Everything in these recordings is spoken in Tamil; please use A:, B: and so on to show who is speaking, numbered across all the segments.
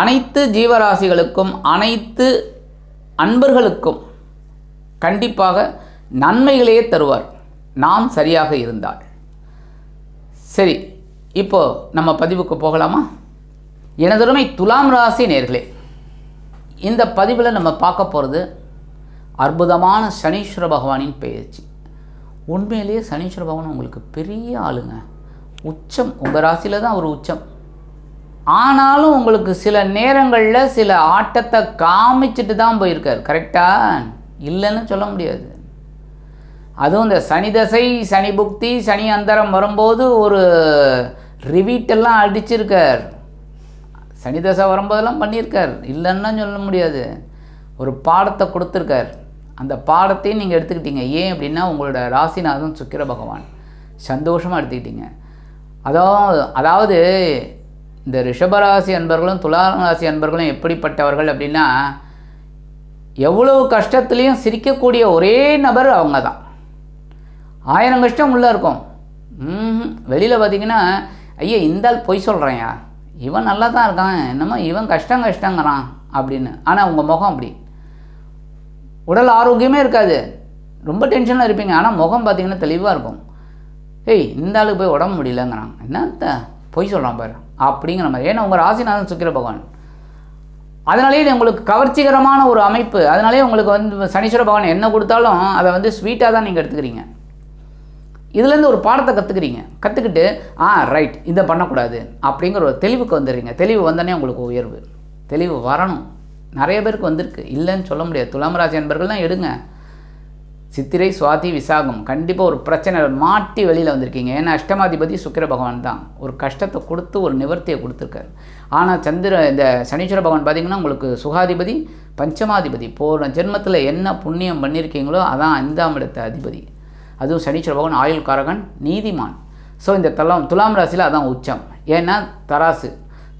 A: அனைத்து ஜீவராசிகளுக்கும் அனைத்து அன்பர்களுக்கும் கண்டிப்பாக நன்மைகளையே தருவார். நாம் சரியாக இருந்தால். சரி இப்போ நம்ம பதிவுக்கு போகலாமா? எனதொருமை துலாம் ராசி நேர்களே இந்த பதிவில் நம்ம பார்க்க போகிறது அற்புதமான சனீஸ்வர பகவானின் பயிற்சி உண்மையிலேயே சனீஸ்வர பகவான் உங்களுக்கு பெரிய ஆளுங்க. உச்சம். உங்கள் ராசியில் தான் ஒரு உச்சம். ஆனாலும் உங்களுக்கு சில நேரங்களில் சில ஆட்டத்தை காமிச்சிட்டு தான் போயிருக்கார். கரெக்டாக இல்லைன்னு சொல்ல முடியாது. அதுவும் இந்த சனி தசை சனி புக்தி சனி அந்தரம் வரும்போது ஒரு ரிவீட்டெல்லாம் அடிச்சிருக்கார். சனி தசை வரும்போதெல்லாம் பண்ணியிருக்கார். இல்லைன்னு சொல்ல முடியாது. ஒரு பாடத்தை கொடுத்துருக்கார். அந்த பாடத்தையும் நீங்கள் எடுத்துக்கிட்டீங்க. ஏன் அப்படின்னா உங்களோட ராசிநாதன் சுக்கிர பகவான். சந்தோஷமாக எடுத்துக்கிட்டீங்க. அதோ அதாவது இந்த ரிஷபராசி அன்பர்களும் துலாரன்ராசி அன்பர்களும் எப்படிப்பட்டவர்கள் அப்படின்னா எவ்வளவு கஷ்டத்துலேயும் சிரிக்கக்கூடிய ஒரே நபர் அவங்க தான் ஆயிரம் கஷ்டம் உள்ளே இருக்கும். வெளியில் பார்த்தீங்கன்னா ஐயா இந்த ஆள் பொய் சொல்கிறேன்யா இவன் நல்லா தான் இருக்கான். என்னமோ இவன் கஷ்டம் கஷ்டங்கிறான். அப்படின்னு. ஆனால் உங்கள் முகம் அப்படி. உடல் ஆரோக்கியமே இருக்காது. ரொம்ப டென்ஷனாக இருப்பீங்க. ஆனால் முகம் பார்த்தீங்கன்னா தெளிவாக இருக்கும். ஏய் இந்த ஆளுக்கு போய் உடம்பு முடியலங்கிறான். என்னத்த? பொய் சொல்கிறான் பாரு. அப்படிங்கிற மாதிரி. ஏன்னா உங்கள் ராசிநாதன் சுக்கிர பகவான். அதனாலேயே உங்களுக்கு கவர்ச்சிகரமான ஒரு அமைப்பு. அதனாலே உங்களுக்கு வந்து சனீஸ்வர பகவான் என்ன கொடுத்தாலும் அதை வந்து ஸ்வீட்டாக தான் நீங்கள் எடுத்துக்கிறீங்க. இதுலேருந்து ஒரு பாடத்தை கற்றுக்குறீங்க கற்றுக்கிட்டு ஆ ரைட் இதை பண்ணக்கூடாது. அப்படிங்கிற ஒரு தெளிவுக்கு வந்துடுறீங்க. தெளிவு வந்தோடனே உங்களுக்கு உயர்வு. தெளிவு வரணும். நிறைய பேருக்கு வந்திருக்கு. இல்லைன்னு சொல்ல முடியாது. துலாம் ராசி என்பர்கள் தான் எடுங்க. சித்திரை சுவாதி விசாகம் கண்டிப்பாக ஒரு பிரச்சனை மாட்டி வெளியில் வந்திருக்கீங்க. ஏன்னா அஷ்டமாதிபதி சுக்கிர பகவான் தான். ஒரு கஷ்டத்தை கொடுத்து ஒரு நிவர்த்தியை கொடுத்துருக்காரு. ஆனால் சந்திர இந்த சனீஸ்வர பகவான் பார்த்திங்கன்னா உங்களுக்கு சுகாதிபதி பஞ்சமாதிபதி. போன ஜென்மத்தில் என்ன புண்ணியம் பண்ணியிருக்கீங்களோ அதான் ஐந்தாம் இடத்த அதிபதி. அதுவும் சனீஸ்வர பகவான் ஆயுள் காரகன் நீதிமான். ஸோ இந்த தலம் துலாம் ராசியில் அதான் உச்சம். ஏன்னா தராசு.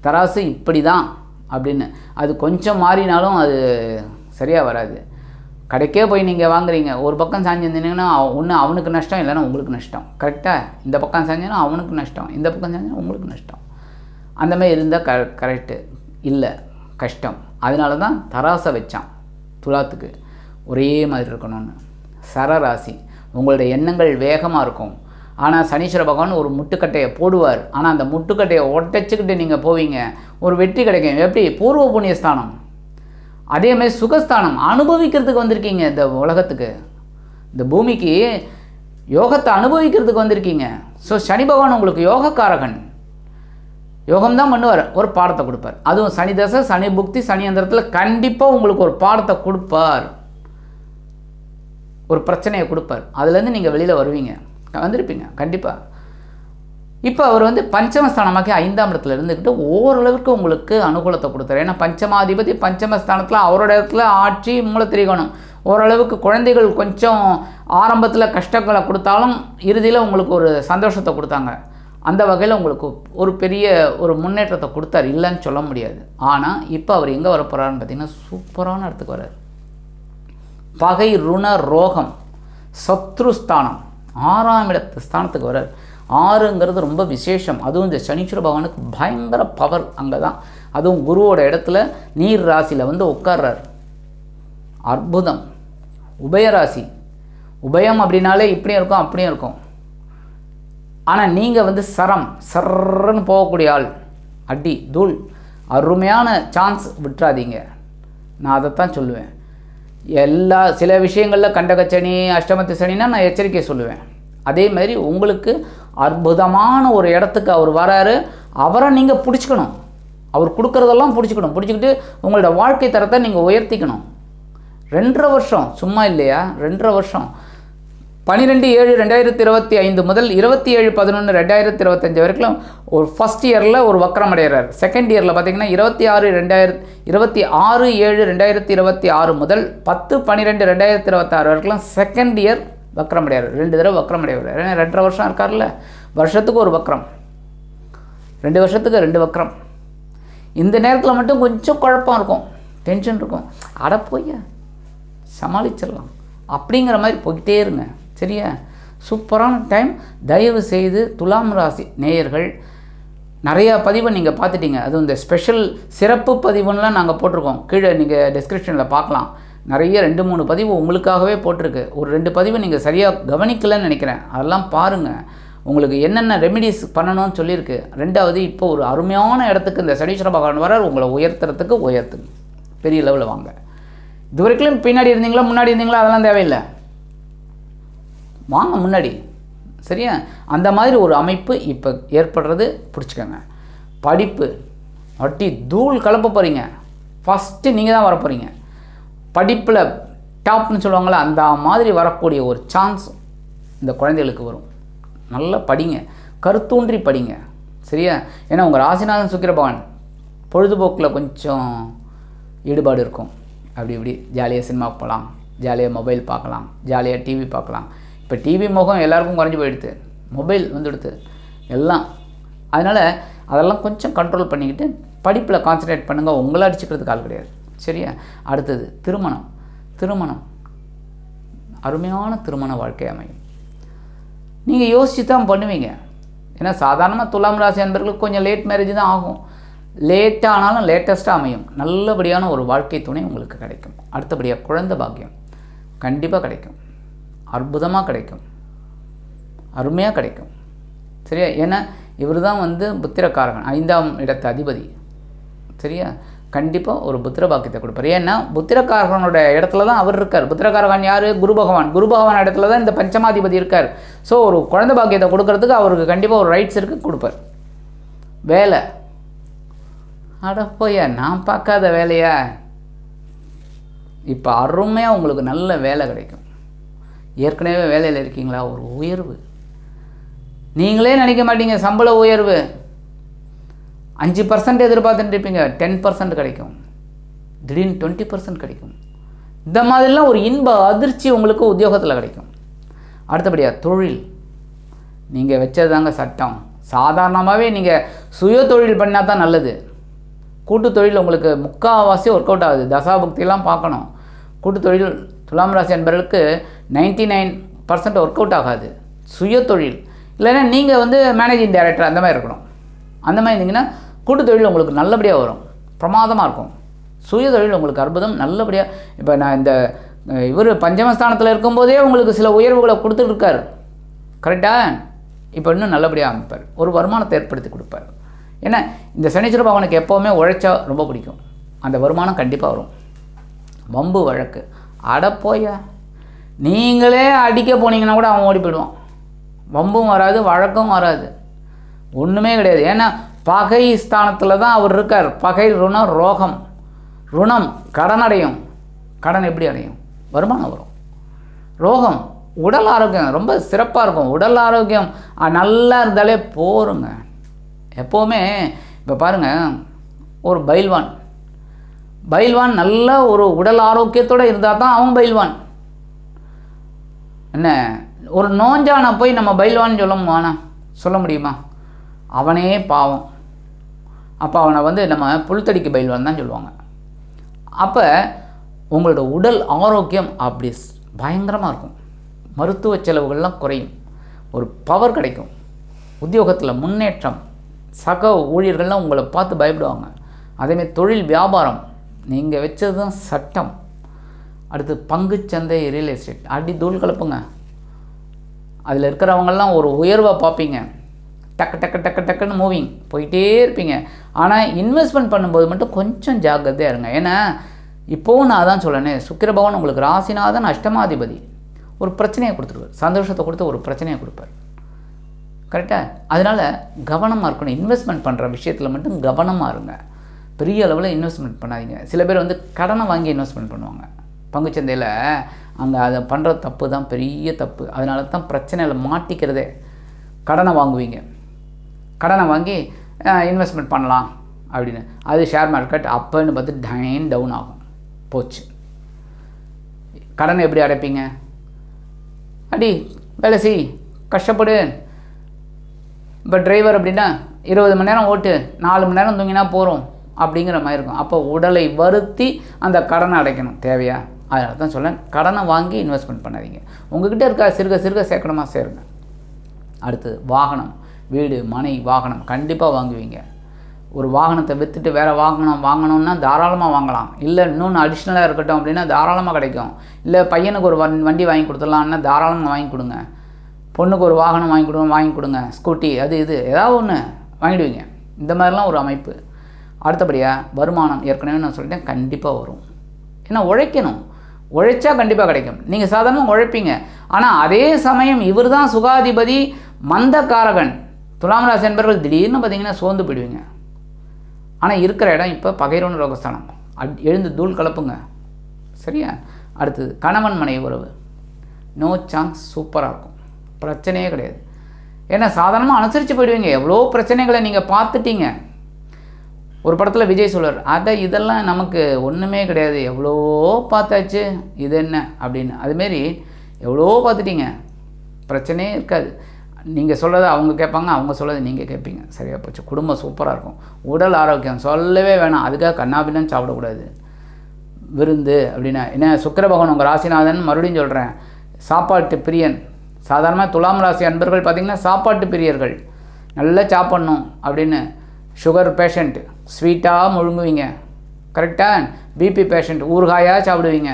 A: தராசு இப்படி தான் அப்படின்னு. அது கொஞ்சம் மாறினாலும் அது சரியாக வராது. கடைக்கே போய் நீங்கள் வாங்குறீங்க. ஒரு பக்கம் சாஞ்சிருந்தீங்கன்னா ஒன்று அவனுக்கு நஷ்டம் இல்லைன்னா உங்களுக்கு நஷ்டம். கரெக்டாக இந்த பக்கம் சாஞ்சினா அவனுக்கு நஷ்டம். இந்த பக்கம் சாஞ்சினா உங்களுக்கு நஷ்டம். அந்த மாதிரி இருந்தால் க கரெக்டு இல்லை கஷ்டம். அதனால தான் தராசை வச்சான் துலாத்துக்கு. ஒரே மாதிரி இருக்கணும்னு. சரராசி. உங்களுடைய எண்ணங்கள் வேகமாக இருக்கும். ஆனால் சனீஸ்வர பகவான் ஒரு முட்டுக்கட்டையை போடுவார். ஆனால் அந்த முட்டுக்கட்டையை ஒட்டச்சிக்கிட்டு நீங்கள் போவீங்க. ஒரு வெற்றி கிடைக்கும். எப்படி? பூர்வ புண்ணியஸ்தானம். அதே மாதிரி சுகஸ்தானம் அனுபவிக்கிறதுக்கு வந்திருக்கீங்க இந்த உலகத்துக்கு. இந்த பூமிக்கு யோகத்தை அனுபவிக்கிறதுக்கு வந்திருக்கீங்க. ஸோ சனி பகவான் உங்களுக்கு யோகக்காரகன். யோகம் தான் பண்ணுவார். ஒரு பாடத்தை கொடுப்பார். அதுவும் சனி தசை சனி புக்தி சனி அந்தரத்தில் கண்டிப்பாக உங்களுக்கு ஒரு பாடத்தை கொடுப்பார். ஒரு பிரச்சனையை கொடுப்பார். அதுலேருந்து நீங்கள் வெளியில் வருவீங்க. வந்திருப்பீங்க. கண்டிப்பாக இப்போ அவர் வந்து பஞ்சமஸ்தானமாக்கி ஐந்தாம் இடத்துல இருந்துக்கிட்டு ஓரளவுக்கு உங்களுக்கு அனுகூலத்தை கொடுத்தாரு. ஏன்னா பஞ்சமாதிபதி பஞ்சமஸ்தானத்தில் அவரோட இடத்துல ஆட்சி மூலத்திரிகோணம். ஓரளவுக்கு குழந்தைகள் கொஞ்சம் ஆரம்பத்தில் கஷ்டங்களை கொடுத்தாலும் இறுதியில் உங்களுக்கு ஒரு சந்தோஷத்தை கொடுத்தாங்க. அந்த வகையில் உங்களுக்கு ஒரு பெரிய ஒரு முன்னேற்றத்தை கொடுத்தாரு. இல்லைன்னு சொல்ல முடியாது. ஆனால் இப்போ அவர் எங்கே வர போகிறாருன்னு பார்த்தீங்கன்னா சூப்பரான இடத்துக்கு வர்றார் பகை ருண ரோகம் சத்ருஸ்தானம் ஆறாம் இடத்து ஸ்தானத்துக்கு வர்றார் ஆறுங்கிறது ரொம்ப விசேஷம். அதுவும் இந்த சனீஸ்வர பகவானுக்கு பயங்கர பவர் அங்கே தான் அதுவும் குருவோட இடத்துல நீர் ராசியில் வந்து உட்கார்றார். அற்புதம். உபயராசி உபயம் அப்படின்னாலே இப்படியும் இருக்கும் அப்படியும் இருக்கும். ஆனால் நீங்கள் வந்து சரம் சர்ன்னு போகக்கூடிய ஆள். அடி தூள். அருமையான சான்ஸ் விட்டுறாதீங்க. நான் அதைத்தான் சொல்லுவேன். எல்லா சில விஷயங்களில் கண்டகச்சனி அஷ்டமத்து சனினா நான் எச்சரிக்கை சொல்லுவேன். அதே மாதிரி உங்களுக்கு அற்புதமான ஒரு இடத்துக்கு அவர் வராரு. அவரை நீங்கள் பிடிச்சிக்கணும். அவர் கொடுக்குறதெல்லாம் பிடிச்சிக்கணும். பிடிச்சிக்கிட்டு உங்களோட வாழ்க்கை தரத்தை நீங்கள் உயர்த்திக்கணும். ரெண்டரை வருஷம் சும்மா இல்லையா? ரெண்டரை வருஷம். பன்னிரெண்டு ஏழு ரெண்டாயிரத்தி இருபத்தி ஐந்து முதல் இருபத்தி ஏழு பதினொன்று ரெண்டாயிரத்தி இருபத்தஞ்சு வரைக்கும் ஒரு ஃபஸ்ட் இயரில் ஒரு வக்கரம் அடைகிறார் செகண்ட் இயரில் பார்த்தீங்கன்னா இருபத்தி ஆறு ரெண்டாயிரத்தி இருபத்தி ஆறு ஏழு ரெண்டாயிரத்தி இருபத்தி ஆறு முதல் பத்து பன்னிரெண்டு ரெண்டாயிரத்தி இருபத்தாறு வரைக்கும் செகண்ட் இயர் வக்கரம் அடைகிறார் ரெண்டு தடவை வக்கரம் அடைகிறார் ஏன்னா ரெண்டரை வருஷம் இருக்கார்ல வருஷத்துக்கு ஒரு வக்கரம் ரெண்டு வருஷத்துக்கு ரெண்டு வக்கரம் இந்த நேரத்தில் மட்டும் கொஞ்சம் குழப்பம் இருக்கும். டென்ஷன் இருக்கும். அட போய் சமாளிச்சிடலாம். அப்படிங்கிற மாதிரி போய்கிட்டே இருங்க. சரியா? சூப்பரான டைம். தயவு செய்து துலாம் ராசி நேயர்கள் நிறையா பதிவை நீங்கள் பார்த்துட்டீங்க. அதுவும் இந்த ஸ்பெஷல் சிறப்பு பதிவுன்னெலாம் நாங்கள் போட்டிருக்கோம். கீழே நீங்கள் டிஸ்கிரிப்ஷனில் பார்க்கலாம். நிறைய ரெண்டு மூணு பதிவு உங்களுக்காகவே போட்டிருக்கு. ஒரு ரெண்டு பதிவு நீங்கள் சரியாக கவனிக்கலன்னு நினைக்கிறேன். அதெல்லாம் பாருங்கள் உங்களுக்கு என்னென்ன ரெமிடிஸ் பண்ணணும்னு சொல்லியிருக்கு. ரெண்டாவது இப்போ ஒரு அருமையான இடத்துக்கு இந்த சனீஸ்வர பகவான் வரார் உங்களை உயர்த்துறதுக்கு உயர்த்துங்க பெரிய லெவலில் வாங்க. இது வரைக்கும் பின்னாடி இருந்தீங்களா முன்னாடி இருந்தீங்களா? அதெல்லாம் தேவையில்லை. வாங்க முன்னாடி. சரியா? அந்த மாதிரி ஒரு அமைப்பு இப்போ ஏற்படுறது பிடிச்சிக்கோங்க. படிப்பு. வட்டி தூள் கலப்ப போகிறீங்க ஃபஸ்ட்டு நீங்கள் தான் வர போகிறீங்க படிப்பில் டாப்னு சொல்லுவாங்களே அந்த மாதிரி வரக்கூடிய ஒரு சான்ஸ் இந்த குழந்தைகளுக்கு வரும். நல்லா படிங்க. கருத்தூன்றி படிங்க. சரியா? ஏன்னா உங்கள் ராசிநாதன் சுக்கிரபவன் பொழுதுபோக்கில் கொஞ்சம் ஈடுபாடு இருக்கும். அப்படி இப்படி. ஜாலியாக சினிமா போகலாம் ஜாலியாக மொபைல் பார்க்கலாம். ஜாலியாக டிவி பார்க்கலாம். இப்போ டிவி முகம் எல்லாருக்கும் குறைஞ்சி போயிடுது. மொபைல் வந்துடுது. எல்லாம். அதனால் அதெல்லாம் கொஞ்சம் கண்ட்ரோல் பண்ணிக்கிட்டு படிப்பில் கான்சன்ட்ரேட் பண்ணுங்கள் உங்களை அடிச்சுக்கிறதுக்கு ஆள் கிடையாது. சரியா? அடுத்தது திருமணம். திருமணம். அருமையான திருமண வாழ்க்கை அமையும். நீங்கள் யோசித்து தான் பண்ணுவீங்க. ஏன்னா சாதாரணமாக துலாம் ராசி அன்பர்களுக்கு கொஞ்சம் லேட் மேரேஜ் தான் ஆகும். லேட்டாக ஆனாலும் லேட்டஸ்ட்டாக அமையும். நல்லபடியான ஒரு வாழ்க்கை துணை உங்களுக்கு கிடைக்கும். அடுத்தபடியாக குழந்தை பாக்கியம். கண்டிப்பாக கிடைக்கும். அற்புதமாக கிடைக்கும். அருமையாக கிடைக்கும். சரியா? ஏன்னா இவர் தான் வந்து புத்திரக்காரகன். ஐந்தாம் இடத்து அதிபதி. சரியா? கண்டிப்பாக ஒரு புத்திர பாக்கியத்தை கொடுப்பார். ஏன்னா புத்திரக்காரகனோட இடத்துல தான் அவர் இருக்கார். புத்திரக்காரகன் யார்? குரு பகவான். குரு பகவான் இடத்துல தான் இந்த பஞ்சமாதிபதி இருக்கார். ஸோ ஒரு குழந்தை பாக்கியத்தை கொடுக்கறதுக்கு அவருக்கு கண்டிப்பாக ஒரு ரைட்ஸ் இருக்குது கொடுப்பார். வேலை. அட போயா நான் பார்க்காத வேலையா? இப்போ அருமையாக உங்களுக்கு நல்ல வேலை கிடைக்கும். ஏற்கனவே வேலையில் இருக்கீங்களா? ஒரு உயர்வு. நீங்களே நினைக்க மாட்டீங்க சம்பள உயர்வு. அஞ்சு பர்சன்ட் எதிர்பார்த்துட்டு இருப்பீங்க டென் பர்சன்ட் கிடைக்கும். திடீர்னு டுவெண்ட்டி பர்சன்ட் கிடைக்கும். இந்த மாதிரிலாம் ஒரு இன்ப அதிர்ச்சி உங்களுக்கு உத்தியோகத்தில் கிடைக்கும். அடுத்தபடியாக தொழில். நீங்கள் வச்சதாங்க சட்டம். சாதாரணமாகவே நீங்கள் சுய தொழில் பண்ணால் தான் நல்லது. கூட்டு தொழில் உங்களுக்கு முக்கால்வாசி ஒர்க் அவுட் ஆகுது. தசாபுக்தியெல்லாம் பார்க்கணும். கூட்டு தொழில் துலாம் ராசி என்பவர்களுக்கு ninety nine percent work out ஆகாது. சுய தொழில். இல்லைன்னா நீங்கள் வந்து மேனேஜிங் டைரக்டர் அந்த மாதிரி இருக்கணும். அந்த மாதிரி இருந்தீங்கன்னா கூட்டு தொழில் உங்களுக்கு நல்லபடியாக வரும். பிரமாதமாக இருக்கும். சுய தொழில் உங்களுக்கு அற்புதம் நல்லபடியாக இப்போ நான் இந்த இவர் பஞ்சமஸ்தானத்தில் இருக்கும்போதே உங்களுக்கு சில உயர்வுகளை கொடுத்துட்ருக்கார் கரெக்டாக இப்போ இன்னும் நல்லபடியாக அமைப்பார். ஒரு வருமானத்தை ஏற்படுத்தி கொடுப்பார். ஏன்னா இந்த சனீஸ்வர பகவானுக்கு எப்போவுமே உழைச்சா ரொம்ப பிடிக்கும். அந்த வருமானம் கண்டிப்பாக வரும். வம்பு வழக்கு. அட போயா நீங்களே அடிக்க போனீங்கன்னா கூட அவன் ஓடி போயிடுவான். வம்பும் வராது வழக்கும் வராது. ஒன்றுமே கிடையாது. ஏன்னா பகை ஸ்தானத்தில் தான் அவர் இருக்கார். பகை ருணம் ரோகம். ருணம் கடன் அடையும் கடன் எப்படி அடையும்? வருமானம் வரும். ரோகம் உடல் ஆரோக்கியம். ரொம்ப சிறப்பாக இருக்கும். உடல் ஆரோக்கியம் நல்லா இருந்தாலே போருங்க. எப்போவுமே இப்போ பாருங்கள் ஒரு பைல்வான் பைல்வான் நல்ல ஒரு உடல் ஆரோக்கியத்தோடு இருந்தால் தான் அவன் பைல்வான் என்ன? ஒரு நோஞ்சானை போய் நம்ம பைல்வான்னு சொல்ல முடியுமா? சொல்ல முடியுமா? அவனே பாவம். அப்போ அவனை வந்து நம்ம புல்தடிக்கு பயில்வான் தான் சொல்லுவாங்க. அப்போ உங்களோட உடல் ஆரோக்கியம் அப்படி பயங்கரமாக இருக்கும். மருத்துவ செலவுகள்லாம் குறையும். ஒரு பவர் கிடைக்கும். உத்தியோகத்தில் முன்னேற்றம். சக ஊழியர்கள்லாம் உங்களை பார்த்து பயப்படுவாங்க. அதேமாதிரி தொழில் வியாபாரம். நீங்கள் வச்சது தான் சட்டம். அடுத்து பங்குச்சந்தை ரியல் எஸ்டேட் அடி தூள் கலப்புங்க. அதில் இருக்கிறவங்கெல்லாம் ஒரு உயர்வை பார்ப்பீங்க. டக்கு டக்கு டக்கு டக்குன்னு மூவிங் போயிட்டே இருப்பீங்க. ஆனால் இன்வெஸ்ட்மெண்ட் பண்ணும்போது மட்டும் கொஞ்சம் ஜாக்கிரதையாக இருங்க. ஏன்னா இப்போவும் நான் அதான் சொல்லணேன் சுக்கிரபவன் உங்களுக்கு ராசிநாதன் அஷ்டமாதிபதி. ஒரு பிரச்சனையை கொடுத்துருவார். சந்தோஷத்தை கொடுத்து ஒரு பிரச்சனையை கொடுப்பார். கரெக்டாக அதனால் கவனமாக இருக்கணும். இன்வெஸ்ட்மெண்ட் பண்ணுற விஷயத்தில் மட்டும் கவனமாக இருங்க. பெரிய அளவில் இன்வெஸ்ட்மெண்ட் பண்ணாதீங்க. சில பேர் வந்து கடனை வாங்கி இன்வெஸ்ட்மெண்ட் பண்ணுவாங்க. பங்குச்சந்தையில் அங்கே அதை பண்ணுற தப்பு தான் பெரிய தப்பு. அதனால தான் பிரச்சனையில் மாட்டிக்கிறதே. கடனை வாங்குவீங்க. கடனை வாங்கி இன்வெஸ்ட்மெண்ட் பண்ணலாம் அப்படின்னு. அது ஷேர் மார்க்கெட் அப்போன்னு பார்த்து டைன் டவுன் ஆகும். போச்சு. கடனை எப்படி அடைப்பீங்க? அடி வேலை செய் கஷ்டப்படு. இப்போ டிரைவர் அப்படின்னா இருபது மணி நேரம் ஓட்டு நாலு மணி நேரம் தூங்கினா போகிறோம் அப்படிங்கிற மாதிரி இருக்கும். அப்போ உடலை வருத்தி அந்த கடனை அடைக்கணும். தேவையா? அதனால தான் சொல்லேன் கடனை வாங்கி இன்வெஸ்ட்மெண்ட் பண்ணாதீங்க. உங்ககிட்ட இருக்க சிறுக சிறுக சேர்க்கணுமா? சேருங்க. அடுத்தது வாகனம். வீடு மனை வாகனம் கண்டிப்பாக வாங்குவீங்க. ஒரு வாகனத்தை விற்றுட்டு வேறு வாகனம் வாங்கணும்னா தாராளமாக வாங்கலாம். இல்லை இன்னொன்று அடிஷ்னலாக இருக்கட்டும் அப்படின்னா தாராளமாக கிடைக்கும். இல்லை பையனுக்கு ஒரு வண் வண்டி வாங்கி கொடுத்துடலாம்னா தாராளமாக வாங்கி கொடுங்க. பொண்ணுக்கு ஒரு வாகனம் வாங்கி கொடுங்க வாங்கி கொடுங்க. ஸ்கூட்டி அது இது ஏதாவது ஒன்று வாங்கிடுவீங்க. இந்த மாதிரிலாம் ஒரு அமைப்பு. அடுத்தபடியாக வருமானம் ஏற்கனவே நான் சொல்லிட்டேன் கண்டிப்பாக வரும். ஏன்னா உழைக்கணும். உழைச்சா கண்டிப்பாக கிடைக்கும். நீங்கள் சாதாரணமாக உழைப்பீங்க. ஆனால் அதே சமயம் இவர் தான் சுகாதிபதி மந்தக்காரகன். துலாம் ராசி என்பவர்கள் திடீர்னு பார்த்தீங்கன்னா சோர்ந்து போயிடுவீங்க. ஆனால் இருக்கிற இடம் இப்போ பகைரோன் ரோகஸ்தானம் அட் எழுந்து தூள் கலப்புங்க. சரியா? அடுத்தது கணவன் மனைவி உறவு. நோ சான்ஸ் சூப்பராக இருக்கும். பிரச்சனையே கிடையாது. ஏன்னா சாதாரணமாக அனுசரித்து போயிடுவீங்க. எவ்வளோ பிரச்சனைகளை நீங்கள் பார்த்துட்டீங்க. ஒரு படத்தில் விஜய் சொல்வார் அதை இதெல்லாம் நமக்கு ஒன்றுமே கிடையாது. எவ்வளோ பார்த்தாச்சு இது என்ன? அப்படின்னு. அதுமாரி எவ்வளோ பார்த்துட்டீங்க. பிரச்சனையே இருக்காது. நீங்கள் சொல்கிறத அவங்க கேட்பாங்க அவங்க சொல்கிறத நீங்கள் கேட்பீங்க. சரியாக போச்சு. குடும்பம் சூப்பராக இருக்கும். உடல் ஆரோக்கியம் சொல்லவே வேணாம். அதுக்காக கண்ணாபின்னு சாப்பிடக்கூடாது. விருந்து அப்படின்னா என்ன சுக்கர பகவான் உங்கள் ராசிநாதன் மறுபடியும் சொல்கிறேன் சாப்பாட்டு பிரியன். சாதாரணமாக துலாம் ராசி அன்பர்கள் பார்த்திங்கன்னா சாப்பாட்டு பிரியர்கள். நல்லா சாப்பிட்ணும் அப்படின்னு சுகர் பேஷண்ட் ஸ்வீட்டாக முழுங்குவீங்க. கரெக்டாக பிபி பேஷண்ட் ஊறுகாயாக சாப்பிடுவீங்க.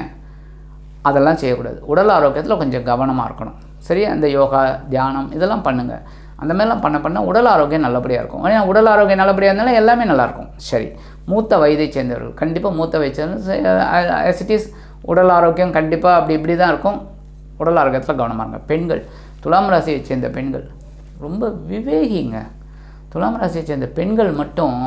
A: அதெல்லாம் செய்யக்கூடாது. உடல் ஆரோக்கியத்தில் கொஞ்சம் கவனமாக இருக்கணும். சரியா? இந்த யோகா தியானம் இதெல்லாம் பண்ணுங்கள் அந்த மாதிரிலாம் பண்ண பண்ண உடல் ஆரோக்கியம் நல்லபடியாக இருக்கும். ஏன்னா உடல் ஆரோக்கியம் நல்லபடியாக இருந்தாலும் எல்லாமே நல்லாயிருக்கும். சரி. மூத்த வயதை சேர்ந்தவர்கள். கண்டிப்பாக மூத்த வயது சேர்ந்த இஸ் உடல் ஆரோக்கியம் கண்டிப்பாக அப்படி இப்படி தான் இருக்கும். உடல் ஆரோக்கியத்தில் கவனமாக இருங்க. பெண்கள். துலாம் ராசியை சேர்ந்த பெண்கள். ரொம்ப விவேகிங்க. துலாம் ராசியை சேர்ந்த பெண்கள் மட்டும்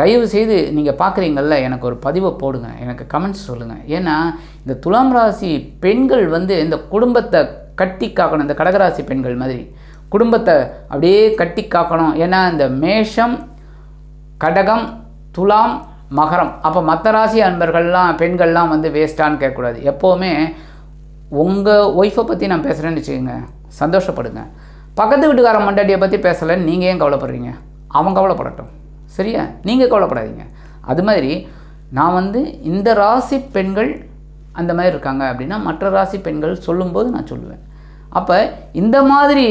A: தயவு செய்து நீங்கள் பார்க்குறீங்கள்ல எனக்கு ஒரு பதிவை போடுங்க. எனக்கு கமெண்ட்ஸ் சொல்லுங்கள் ஏன்னா இந்த துலாம் ராசி பெண்கள் வந்து இந்த குடும்பத்தை கட்டி காக்கணும் இந்த கடகராசி பெண்கள் மாதிரி. குடும்பத்தை அப்படியே கட்டி காக்கணும் ஏன்னா இந்த மேஷம் கடகம் துலாம் மகரம். அப்போ மற்ற ராசி அன்பர்கள்லாம் பெண்கள்லாம் வந்து வேஸ்ட்டான்னு கேட்கக்கூடாது. எப்போவுமே உங்கள் ஒய்ஃபை பற்றி நான் பேசுகிறேன்னு வச்சுக்கோங்க. சந்தோஷப்படுங்க. பக்கத்து வீட்டுக்கார மண்டாட்டியை பற்றி பேசலைன்னு நீங்கள் ஏன் கவலைப்படுறீங்க? அவன் கவலைப்படட்டும். சரியா? நீங்கள் கவலைப்படாதீங்க. அது மாதிரி நான் வந்து இந்த ராசி பெண்கள் அந்த மாதிரி இருக்காங்க அப்படின்னா மற்ற ராசி பெண்கள் சொல்லும்போது நான் சொல்லுவேன். அப்போ இந்த மாதிரி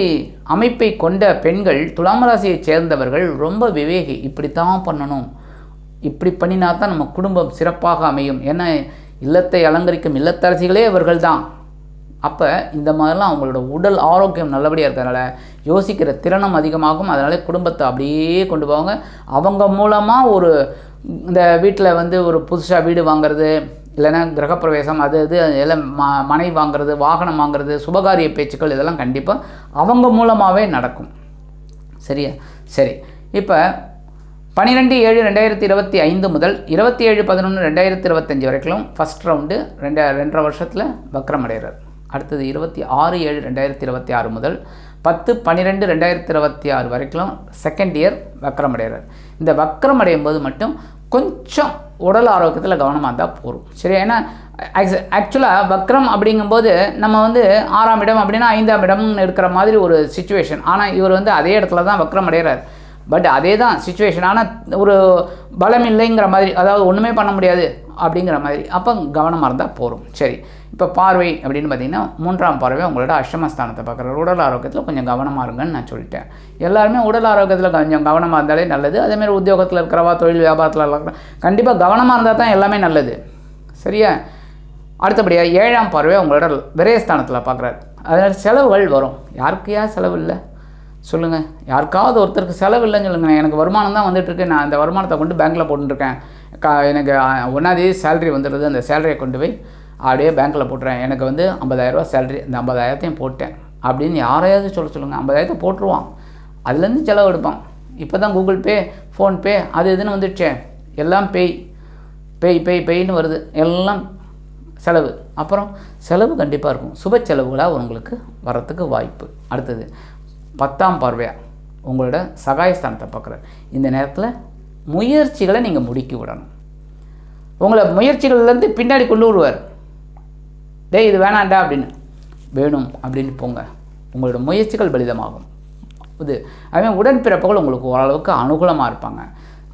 A: அமைப்பை கொண்ட பெண்கள் துலாம் ராசியை சேர்ந்தவர்கள் ரொம்ப விவேகி இப்படி தான் பண்ணணும். இப்படி பண்ணினா தான் நம்ம குடும்பம் சிறப்பாக அமையும். ஏன்னா இல்லத்தை அலங்கரிக்கும் இல்லத்தரசிகளே அவர்கள் தான் அப்போ இந்த மாதிரிலாம் அவங்களோட உடல் ஆரோக்கியம் நல்லபடியாக இருக்கிறதுனால யோசிக்கிற திறனும் அதிகமாகும். அதனால குடும்பத்தை அப்படியே கொண்டு போவாங்க. அவங்க மூலமாக ஒரு இந்த வீட்டில் வந்து ஒரு புதுசாக வீடு வாங்குறது இல்லைன்னா கிரகப்பிரவேசம் அது இது எல்லாம் ம மனை வாங்குறது வாகனம் வாங்குறது சுபகாரிய பேச்சுக்கள் இதெல்லாம் கண்டிப்பாக அவங்க மூலமாகவே நடக்கும். சரியா? சரி. இப்போ பன்னிரெண்டு ஏழு ரெண்டாயிரத்தி இருபத்தி ஐந்து முதல் இருபத்தி ஏழு பதினொன்று ரெண்டாயிரத்தி இருபத்தஞ்சி வரைக்கும் ஃபஸ்ட் ரவுண்டு ரெண்டு ரெண்டரை வருஷத்தில் வக்ரம் அடைகிறார். அடுத்தது இருபத்தி ஆறு ஏழு ரெண்டாயிரத்தி இருபத்தி ஆறு முதல் பத்து பன்னிரெண்டு ரெண்டாயிரத்தி இருபத்தி ஆறு வரைக்கும் செகண்ட் இயர் வக்ரம் அடைகிறார். இந்த வக்ரம் அடையும் போது மட்டும் கொஞ்சம் உடல் ஆரோக்கியத்தில் கவனமாக இருந்தால் போதும். சரி ஏன்னா ஆக்சுவலாக வக்ரம் அப்படிங்கும்போது நம்ம வந்து ஆறாம் இடம் அப்படின்னா ஐந்தாம் இடம்னு இருக்கிற மாதிரி ஒரு சுச்சுவேஷன் ஆனால் இவர் வந்து அதே இடத்துல தான் வக்ரம் அடைகிறார் பட் அதே தான் சுச்சுவேஷன் ஆனால் ஒரு பலம் இல்லைங்கிற மாதிரி அதாவது ஒன்றுமே பண்ண முடியாது அப்படிங்கிற மாதிரி. அப்போ கவனமாக இருந்தால் போதும் சரி இப்போ பார்வை அப்படின்னு பார்த்தீங்கன்னா மூன்றாம் பார்வை உங்களோட அஷ்டமஸ்தானத்தை பார்க்குற உடல் ஆரோக்கியத்தில் கொஞ்சம் கவனமாக இருங்கன்னு நான் சொல்லிட்டேன். எல்லாருமே உடல் ஆரோக்கியத்தில் கொஞ்சம் கவனமாக இருந்தாலே நல்லது. அதேமாதிரி உத்தியோகத்தில் இருக்கிறவா தொழில் வியாபாரத்தில் இருக்கிற கண்டிப்பாக கவனமாக இருந்தால் தான் எல்லாமே நல்லது. சரியா? அடுத்தபடியாக ஏழாம் பார்வை உங்களோட விரயஸ்தானத்தில் பார்க்குறாரு. அதனால் செலவுகள் வரும். யாருக்கையா செலவு இல்லை? சொல்லுங்கள் யாருக்காவது ஒருத்தருக்கு செலவு இல்லைன்னு சொல்லுங்கள் எனக்கு வருமானம் தான் வந்துட்டுருக்கு. நான் அந்த வருமானத்தை கொண்டு பேங்க்கில் போட்டுருக்கேன். கா எனக்கு ஒன்றாந்தேதி சேலரி வந்துடுது. அந்த சேலரியை கொண்டு போய் அப்படியே பேங்க்கில் போட்டுறேன். எனக்கு வந்து ஐம்பதாயிரரூவா சேலரி இந்த ஐம்பதாயிரத்தையும் போட்டேன். அப்படின்னு யாரையாவது சொல்ல சொல்லுங்கள் ஐம்பதாயிரத்தை போட்டுருவான். அதுலேருந்து செலவு எடுப்பான். இப்போ தான் கூகுள் பே ஃபோன்பே அது இதுன்னு வந்துடுச்சே. எல்லாம் பேய். பேய் பேய் பேய்னு வருது. எல்லாம் செலவு. அப்புறம் செலவு கண்டிப்பாக இருக்கும். சுப செலவுகளாக உங்களுக்கு வரத்துக்கு வாய்ப்பு. அடுத்தது பத்தாம் பார்வையாக உங்களோட சகாயஸ்தானத்தை பார்க்குறாரு. இந்த நேரத்தில் முயற்சிகளை நீங்கள் முடுக்கி விடணும். உங்களை முயற்சிகள்லேருந்து பின்னாடி கொண்டு விடுவார் டேய் இது வேணாண்டா அப்படின்னு. வேணும் அப்படின்னு போங்க. உங்களோட முயற்சிகள் பலிதமாகும். இது அதுமாதிரி உடன்பிறப்புகள் உங்களுக்கு ஓரளவுக்கு அனுகூலமாக இருப்பாங்க.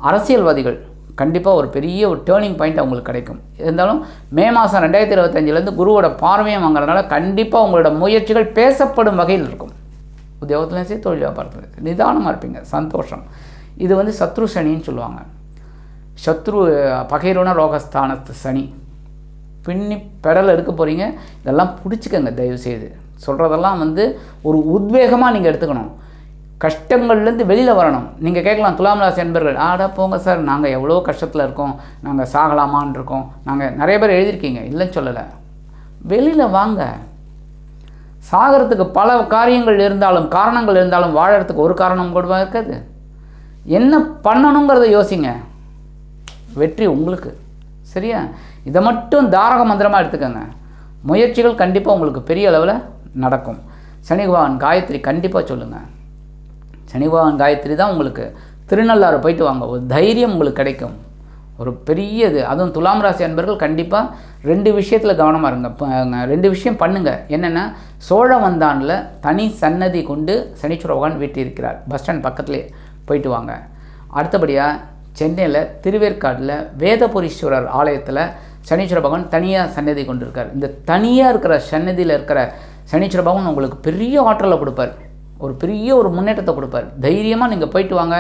A: அரசியல்வாதிகள் கண்டிப்பாக ஒரு பெரிய ஒரு டேர்னிங் பாயிண்ட் அவங்களுக்கு கிடைக்கும். இருந்தாலும் மே மாதம் ரெண்டாயிரத்தி இருபத்தஞ்சிலேருந்து குருவோட பார்வையும் வாங்குறதுனால கண்டிப்பாக உங்களோட முயற்சிகள் பேசப்படும் வகையில் இருக்கும். உத்தியோகத்துலையும் சரி தொழில் வியாபாரத்தில் நிதானமாக இருப்பீங்க சந்தோஷம். இது வந்து சத்ரு சனின்னு சொல்லுவாங்க. சத்ரு பகைரோன ரோகஸ்தானத்து சனி. பின்னி பெடல் எடுக்க போகிறீங்க இதெல்லாம் பிடிச்சிக்கங்க தயவுசெய்து. சொல்கிறதெல்லாம் வந்து ஒரு உத்வேகமாக நீங்கள் எடுத்துக்கணும். கஷ்டங்கள்லேருந்து வெளியில் வரணும். நீங்கள் கேட்கலாம் துலாம் ராசி என்பர்கள் ஆடா போங்க சார் நாங்கள் எவ்வளோ கஷ்டத்தில் இருக்கோம் நாங்கள் சாகலாமான்னு இருக்கோம். நாங்கள் நிறைய பேர் எழுதியிருக்கீங்க இல்லைன்னு சொல்லலை. வெளியில் வாங்க. சாகிறதுக்கு பல காரியங்கள் இருந்தாலும் காரணங்கள் இருந்தாலும் வாழறதுக்கு ஒரு காரணம் கூட இருக்காது. என்ன பண்ணணுங்கிறத யோசிங்க. வெற்றி உங்களுக்கு. சரியா? இதை மட்டும் தாரக மந்திரமாக எடுத்துக்கோங்க. முயற்சிகள் கண்டிப்பாக உங்களுக்கு பெரிய அளவில் நடக்கும். சனி பகவான் காயத்ரி கண்டிப்பாக சொல்லுங்கள் சனி பகவான் காயத்ரி தான் உங்களுக்கு திருநள்ளாறு போயிட்டு வாங்க. ஒரு தைரியம் உங்களுக்கு கிடைக்கும். ஒரு பெரிய இது. அதுவும் துலாம் ராசி அன்பர்கள் கண்டிப்பாக ரெண்டு விஷயத்தில் கவனமாக இருங்க. ரெண்டு விஷயம் பண்ணுங்கள் என்னென்னா சோழ வந்தானில் தனி சன்னதி கொண்டு சனீஸ்வர பகவான் வீட்டிருக்கிறார். பஸ் ஸ்டாண்ட் பக்கத்துலேயே போயிட்டு வாங்க. அடுத்தபடியாக சென்னையில் திருவேற்காட்டில் வேதபுரீஸ்வரர் ஆலயத்தில் சனீஸ்வர பகவான் தனியாக சன்னதி கொண்டு இருக்கார் இந்த தனியாக இருக்கிற சன்னதியில் இருக்கிற சனீஸ்வர பகவான் உங்களுக்கு பெரிய ஆற்றலை கொடுப்பார். ஒரு பெரிய ஒரு முன்னேற்றத்தை கொடுப்பார். தைரியமாக நீங்கள் போயிட்டு வாங்க.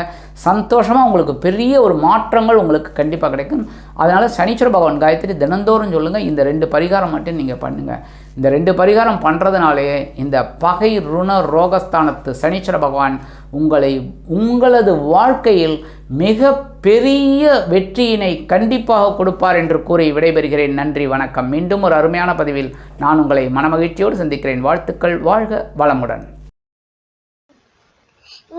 A: சந்தோஷமாக உங்களுக்கு பெரிய ஒரு மாற்றங்கள் உங்களுக்கு கண்டிப்பாக கிடைக்கும். அதனால் சனீஸ்வர பகவான் காயத்ரி தினந்தோறும் சொல்லுங்கள் இந்த ரெண்டு பரிகாரம் மட்டும் நீங்கள் பண்ணுங்கள் இந்த ரெண்டு பரிகாரம் பண்ணுறதுனாலே இந்த பகை ருண ரோகஸ்தானத்து சனீஸ்வர பகவான் உங்களை உங்களது வாழ்க்கையில் மிக பெரிய வெற்றியினை கண்டிப்பாக கொடுப்பார் என்று கூறி விடைபெறுகிறேன். நன்றி வணக்கம். மீண்டும் ஒரு அருமையான பதிவில் நான் உங்களை மனமகிழ்ச்சியோடு சந்திக்கிறேன். வாழ்த்துக்கள் வாழ்க வளமுடன்.